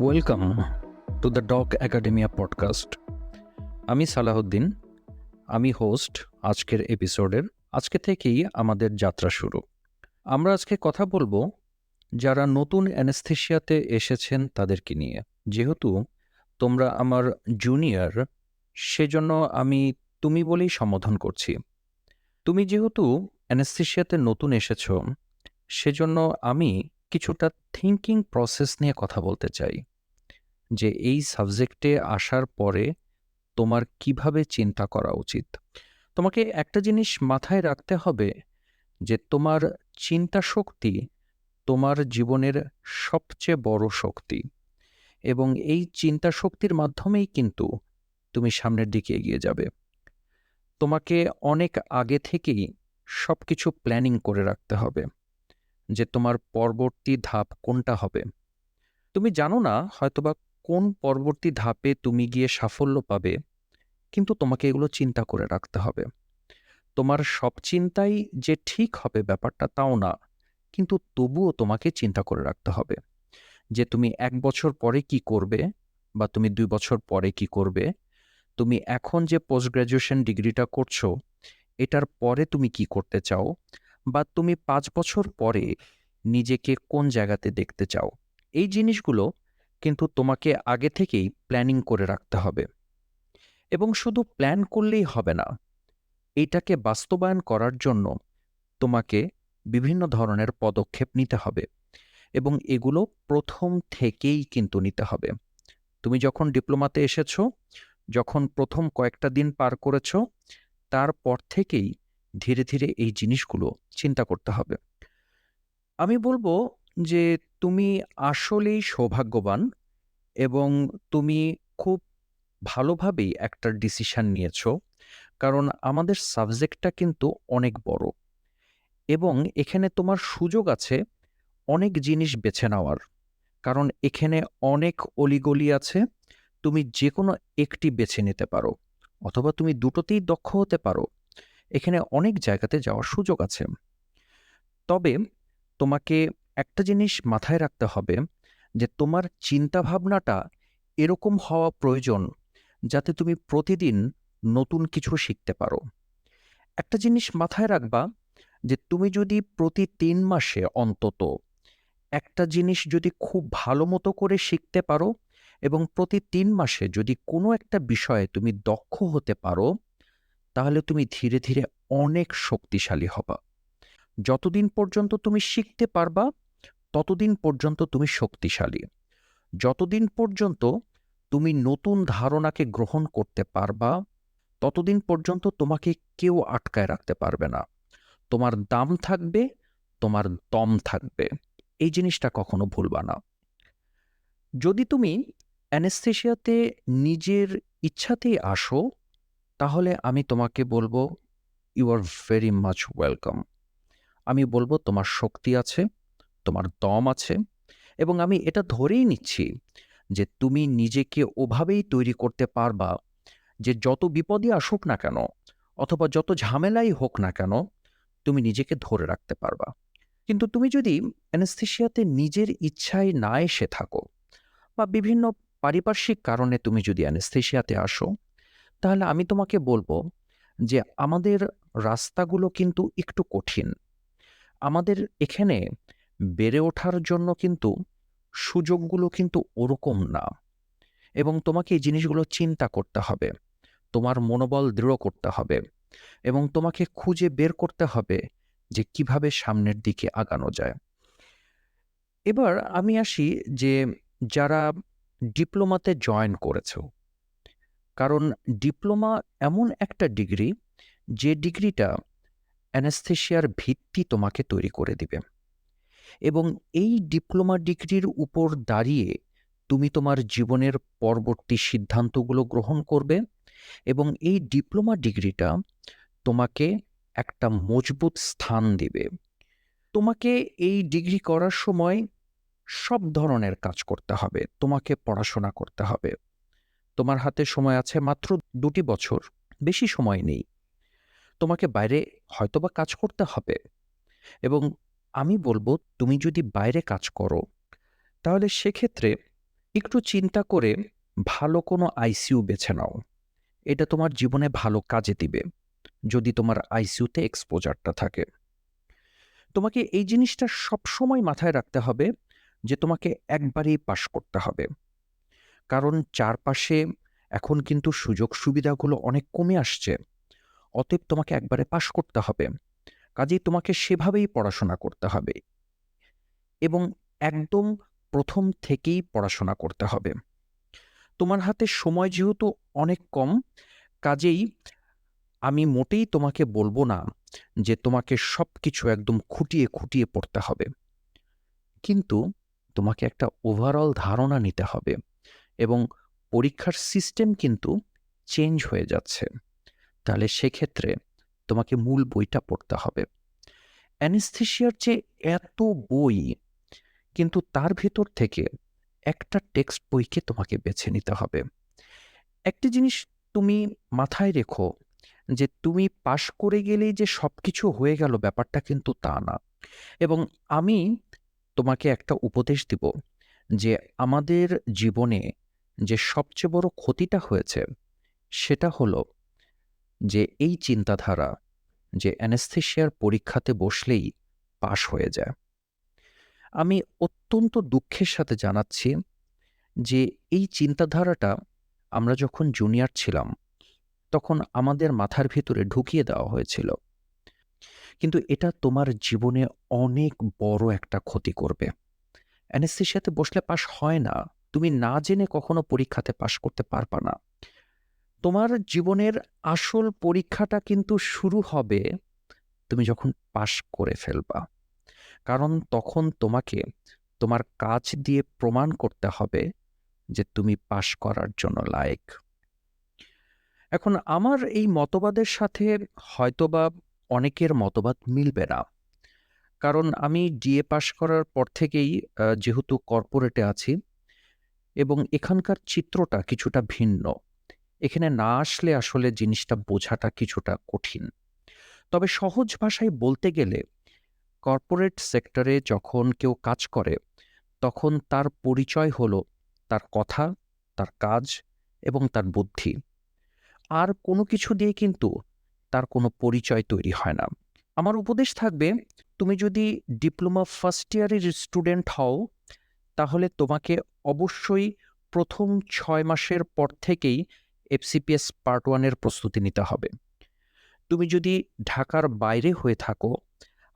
Welcome to the dog academia podcast আমি সালাহুদ্দিন আমি host আজকের এপিসোডের আজকে থেকেই আমাদের যাত্রা শুরু। আমরা আজকে কথা বলব যারা নতুন অ্যানেস্থেশিয়াতে এসেছেন তাদেরকে নিয়ে। যেহেতু তোমরা আমার জুনিয়র সেজন্য আমি তুমি বলেই সম্বোধন করছি। তুমি যেহেতু অ্যানেস্থেশিয়াতে নতুন এসেছ, সেজন্য আমি কিছুটা থিঙ্কিং প্রসেস নিয়ে কথা বলতে চাই। যে এই সাবজেক্টে আসার পরে তোমার কীভাবে চিন্তা করা উচিত? তোমাকে একটা জিনিস মাথায় রাখতে হবে যে তোমার চিন্তা শক্তি তোমার জীবনের সবচেয়ে বড় শক্তি এবং এই চিন্তা শক্তির মাধ্যমেই কিন্তু তুমি সামনের দিকে এগিয়ে যাবে। তোমাকে অনেক আগে থেকেই সব কিছু প্ল্যানিং করে রাখতে হবে যে তোমার পরবর্তী ধাপ কোনটা হবে। তুমি জানো না হয়তোবা কোন পরবর্তী ধাপে তুমি গিয়ে সাফল্য পাবে? কিন্তু তোমাকে এগুলো চিন্তা করে রাখতে হবে। তোমার সব চিন্তাই যে ঠিক হবে ব্যাপারটা তাও না, কিন্তু তবুও তোমাকে চিন্তা করে রাখতে হবে যে তুমি এক বছর পরে কি করবে বা তুমি দুই বছর পরে কি করবে, তুমি এখন যে পোস্ট গ্র্যাজুয়েশন ডিগ্রিটা করছ, এটার পরে তুমি কি করতে চাও বা তুমি পাঁচ বছর পরে নিজেকে কোন জায়গাতে দেখতে চাও? এই জিনিসগুলো কিন্তু তোমাকে আগে থেকেই প্ল্যানিং করে রাখতে হবে। এবং শুধু প্ল্যান করলেই হবে না, এটাকে বাস্তবায়ন করার জন্য তোমাকে বিভিন্ন ধরনের পদক্ষেপ নিতে হবে এবং এগুলো প্রথম থেকেই কিন্তু নিতে হবে। তুমি যখন ডিপ্লোমাতে এসেছ, যখন প্রথম কয়েকটা দিন পার করেছ, তারপর থেকেই ধীরে ধীরে এই জিনিসগুলো চিন্তা করতে হবে। আমি বলব যে তুমি আসলেই সৌভাগ্যবান এবং তুমি খুব ভালোভাবেই একটা ডিসিশন নিয়েছ। কারণ আমাদের সাবজেক্টটা কিন্তু অনেক বড় এবং এখানে তোমার সুযোগ আছে অনেক জিনিস বেছে নেওয়ার। কারণ এখানে অনেক অলিগলি আছে, তুমি যে কোনো একটি বেছে নিতে পারো অথবা তুমি দুটোতেই দক্ষ হতে পারো। এখানে অনেক জায়গাতে যাওয়ার সুযোগ আছে। তবে তোমাকে একটা জিনিস মাথায় রাখতে হবে যে তোমার চিন্তাভাবনাটা এরকম হওয়া প্রয়োজন যাতে তুমি প্রতিদিন নতুন কিছু শিখতে পারো। একটা জিনিস মাথায় রাখবা যে তুমি যদি প্রতি তিন মাসে অন্তত একটা জিনিস যদি খুব ভালো মতো করে শিখতে পারো এবং প্রতি তিন মাসে যদি কোনো একটা বিষয়ে তুমি দক্ষ হতে পারো, তাহলে তুমি ধীরে ধীরে অনেক শক্তিশালী হবা। যতদিন পর্যন্ত তুমি শিখতে পারবা, ততদিন পর্যন্ত তুমি শক্তিশালী। যতদিন পর্যন্ত তুমি নতুন ধারণাকে গ্রহণ করতে পারবা, ততদিন পর্যন্ত তোমাকে কেউ আটকায় রাখতে পারবে না। তোমার দাম থাকবে, তোমার দম থাকবে। এই জিনিসটা কখনো ভুলবা না। যদি তুমি অ্যানেস্থেশিয়াতে নিজের ইচ্ছাতেই আসো, তাহলে আমি তোমাকে বলব you are very much welcome আমি বলব তোমার শক্তি আছে, তোমার দম আছে এবং আমি এটা ধরেই নিচ্ছি যে তুমি নিজেকে ওভাবেই তৈরি করতে পারবা যে যত বিপদই আসুক না কেন অথবা যত ঝামেলাই হোক না কেন তুমি নিজেকে ধরে রাখতে পারবা। কিন্তু তুমি যদি অ্যানেস্থেশিয়াতে নিজের ইচ্ছায় না এসে থাকো বা বিভিন্ন পারিপার্শ্বিক কারণে তুমি যদি অ্যানেস্থেশিয়াতে আসো, তাহলে আমি তোমাকে বলব যে আমাদের রাস্তাগুলো কিন্তু একটু কঠিন। আমাদের এখানে বেড়ে ওঠার জন্য কিন্তু সুযোগগুলো কিন্তু ওরকম না। এবং তোমাকে এই জিনিসগুলো চিন্তা করতে হবে, তোমার মনোবল দৃঢ় করতে হবে এবং তোমাকে খুঁজে বের করতে হবে যে কীভাবে সামনের দিকে আগানো যায়। এবার আমি আসি যে যারা ডিপ্লোমাতে জয়েন করেছ, কারণ ডিপ্লোমা এমন একটা ডিগ্রি যে ডিগ্রিটা অ্যানেস্থেশিয়ার ভিত্তি তোমাকে তৈরি করে দিবে। এবং এই ডিপ্লোমা ডিগ্রির উপর দাঁড়িয়ে তুমি তোমার জীবনের পরবর্তী সিদ্ধান্তগুলো গ্রহণ করবে এবং এই ডিপ্লোমা ডিগ্রিটা তোমাকে একটা মজবুত স্থান দেবে। তোমাকে এই ডিগ্রি করার সময় সব ধরনের কাজ করতে হবে, তোমাকে পড়াশোনা করতে হবে। তোমার হাতে সময় আছে মাত্র দুটি বছর, বেশি সময় নেই। তোমাকে বাইরে হয়তোবা কাজ করতে হবে। এবং আমি বলব, তুমি যদি বাইরে কাজ করো, তাহলে সেক্ষেত্রে একটু চিন্তা করে ভালো কোনো আইসিইউ বেছে নাও। এটা তোমার জীবনে ভালো কাজে দিবে, যদি তোমার আইসিইউতে এক্সপোজারটা থাকে। তোমাকে এই জিনিসটা সবসময় মাথায় রাখতে হবে যে তোমাকে একবারেই পাশ করতে হবে। কারণ চারপাশে এখন কিন্তু সুযোগ সুবিধাগুলো অনেক কমে আসছে। অতএব তোমাকে একবারে পাশ করতে হবে। কাজেই তোমাকে সেভাবেই পড়াশোনা করতে হবে। এবং একদম প্রথম থেকেই পড়াশোনা করতে হবে। তোমার হাতে সময় যেহেতু অনেক কম, কাজেই আমি মোটেই তোমাকে বলব না যে তোমাকে সব কিছু একদম খুঁটিয়ে খুঁটিয়ে পড়তে হবে। কিন্তু তোমাকে একটা ওভারঅল ধারণা নিতে হবে এবং পরীক্ষার সিস্টেম কিন্তু চেঞ্জ হয়ে যাচ্ছে। তাহলে সেক্ষেত্রে তোমাকে মূল বইটা পড়তে হবে। অ্যানেস্থেশিয়ার যে এত বই, কিন্তু তার ভেতর থেকে একটা টেক্সট বইকে তোমাকে বেছে নিতে হবে। একটি জিনিস তুমি মাথায় রেখো যে তুমি পাশ করে গেলেই যে সব কিছু হয়ে গেল ব্যাপারটা কিন্তু তা না। এবং আমি তোমাকে একটা উপদেশ দিব যে আমাদের জীবনে যে সবচেয়ে বড় ক্ষতিটা হয়েছে, সেটা হলো যে এই চিন্তাধারা যে অ্যানেস্থেশিয়ার পরীক্ষাতে বসলেই পাশ হয়ে যায়। আমি অত্যন্ত দুঃখের সাথে জানাচ্ছি যে এই চিন্তাধারাটা আমরা যখন জুনিয়র ছিলাম, তখন আমাদের মাথার ভিতরে ঢুকিয়ে দেওয়া হয়েছিল। কিন্তু এটা তোমার জীবনে অনেক বড় একটা ক্ষতি করবে। অ্যানেস্থেশিয়াতে বসলে পাশ হয় না। তুমি না জেনে কখনো পরীক্ষাতে পাশ করতে পারবা না। তোমার জীবনের আসল পরীক্ষাটা কিন্তু শুরু হবে তুমি যখন পাশ করে ফেলবা। কারণ তখন তোমাকে তোমার কাজ দিয়ে প্রমাণ করতে হবে যে তুমি পাশ করার জন্য লায়ক। এখন আমার এই মতবাদের সাথে হয়তোবা অনেকের মতবাদ মিলবে না। কারণ আমি ডিএ পাশ করার পর থেকেই যেহেতু কর্পোরেটে আছি এবং এখানকার চিত্রটা কিছুটা ভিন্ন। এখানে না আসলে আসলে জিনিসটা বোঝাটা কিছুটা কঠিন। তবে সহজ ভাষায় বলতে গেলে, কর্পোরেট সেক্টরে যখন কেউ কাজ করে, তখন তার পরিচয় হলো তার কথা, তার কাজ এবং তার বুদ্ধি। আর কোনো কিছু দিয়ে কিন্তু তার কোনো পরিচয় তৈরি হয় না। আমার উপদেশ থাকবে, তুমি যদি ডিপ্লোমা ফার্স্ট ইয়ারের স্টুডেন্ট হও, তাহলে তোমাকে অবশ্যই প্রথম ছয় মাসের পর থেকেই এফসিপিএস পার্ট ওয়ানের প্রস্তুতি নিতে হবে। তুমি যদি ঢাকার বাইরে হয়ে থাকো,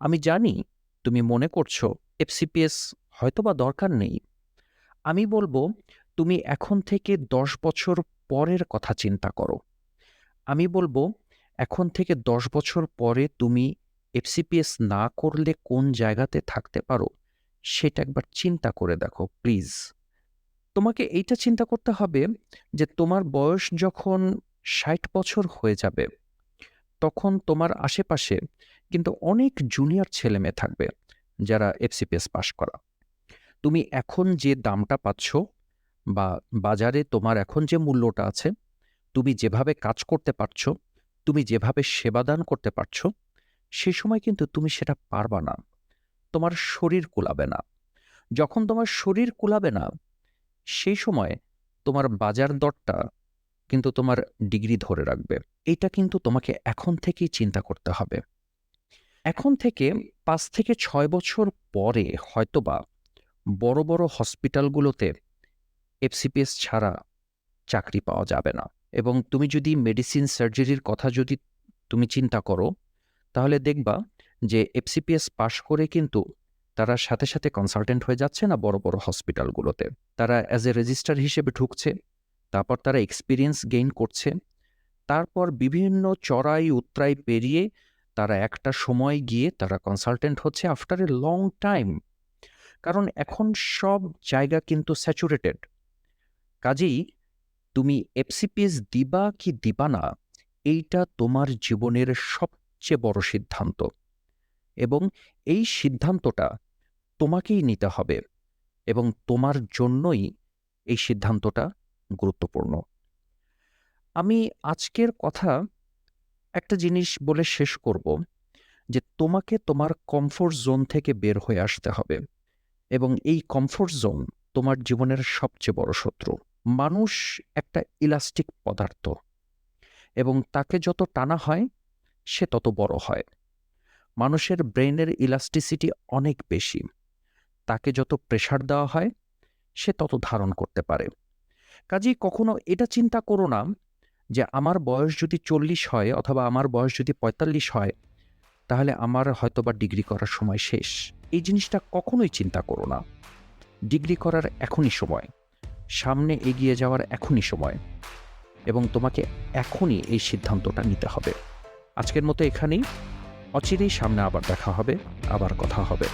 আমি জানি তুমি মনে করছ এফসিপিএস হয়তো বা দরকার নেই। আমি বলব, তুমি এখন থেকে দশ বছর পরের কথা চিন্তা করো। আমি বলব, এখন থেকে দশ বছর পরে তুমি এফসিপিএস না করলে কোন জায়গাতে থাকতে পারো, সেটা একবার চিন্তা করে দেখো, প্লিজ। তোমাকে এইটা চিন্তা করতে হবে যে তোমার বয়স যখন ষাট বছর হয়ে যাবে, তখন তোমার আশেপাশে কিন্তু অনেক জুনিয়র ছেলে মেয়ে থাকবে যারা এফসিপিএস পাশ করা। তুমি এখন যে দামটা পাচ্ছ বা বাজারে তোমার এখন যে মূল্যটা আছে, তুমি যেভাবে কাজ করতে পারছ, তুমি যেভাবে সেবাদান করতে পারছ, সে সময় কিন্তু তুমি সেটা পারবা না। তোমার শরীর কুলাবে না। যখন তোমার শরীর কুলাবে না সেই সময় তোমার বাজার দরটা কিন্তু তোমার ডিগ্রি ধরে রাখবে। এটা কিন্তু তোমাকে এখন থেকেই চিন্তা করতে হবে। এখন থেকে পাঁচ থেকে ছয় বছর পরে হয়তোবা বড় বড় হসপিটালগুলোতে এফসিপিএস ছাড়া চাকরি পাওয়া যাবে না। এবং তুমি যদি মেডিসিন সার্জারির কথা যদি তুমি চিন্তা করো, তাহলে দেখবা যে এফসিপিএস পাশ করে কিন্তু তারা সাথে সাথে কনসালটেন্ট হয়ে যাচ্ছে না বড় বড় হসপিটালগুলোতে তারা অ্যাজ এ রেজিস্টার হিসেবে ঢুকছে, তারপর তারা এক্সপিরিয়েন্স গেইন করছে, তারপর বিভিন্ন চড়াই উত্তরাই পেরিয়ে তারা একটা সময় গিয়ে তারা কনসালটেন্ট হচ্ছে আফটার এ লং টাইম কারণ এখন সব জায়গা কিন্তু স্যাচুরেটেড কাজেই তুমি এফসিপিএস দিবা কি দিবা না, এইটা তোমার জীবনের সবচেয়ে বড় সিদ্ধান্ত। এবং এই সিদ্ধান্তটা তোমাকেই নিতে হবে এবং তোমার জন্যই এই সিদ্ধান্তটা গুরুত্বপূর্ণ। আমি আজকের কথা একটা জিনিস বলে শেষ করব যে তোমাকে তোমার কমফোর্ট জোন থেকে বের হয়ে আসতে হবে এবং এই কমফোর্ট জোন তোমার জীবনের সবচেয়ে বড় শত্রু। মানুষ একটা ইলাস্টিক পদার্থ এবং তাকে যত টানা হয়, সে তত বড় হয়। মানুষের ব্রেনের ইলাস্টিসিটি অনেক বেশি। তাকে যত প্রেশার দেওয়া হয়, সে তত ধারণ করতে পারে। কাজেই কখনো এটা চিন্তা করো না যে আমার বয়স যদি চল্লিশ হয় অথবা আমার বয়স যদি পঁয়তাল্লিশ হয়, তাহলে আমার হয়তোবা ডিগ্রি করার সময় শেষ। এই জিনিসটা কখনোই চিন্তা করো না। ডিগ্রি করার এখনই সময়, সামনে এগিয়ে যাওয়ার এখনই সময় এবং তোমাকে এখনই এই সিদ্ধান্তটা নিতে হবে। আজকের মতো এখানেই। অচিরেই সামনে আবার দেখা হবে, আবার কথা হবে।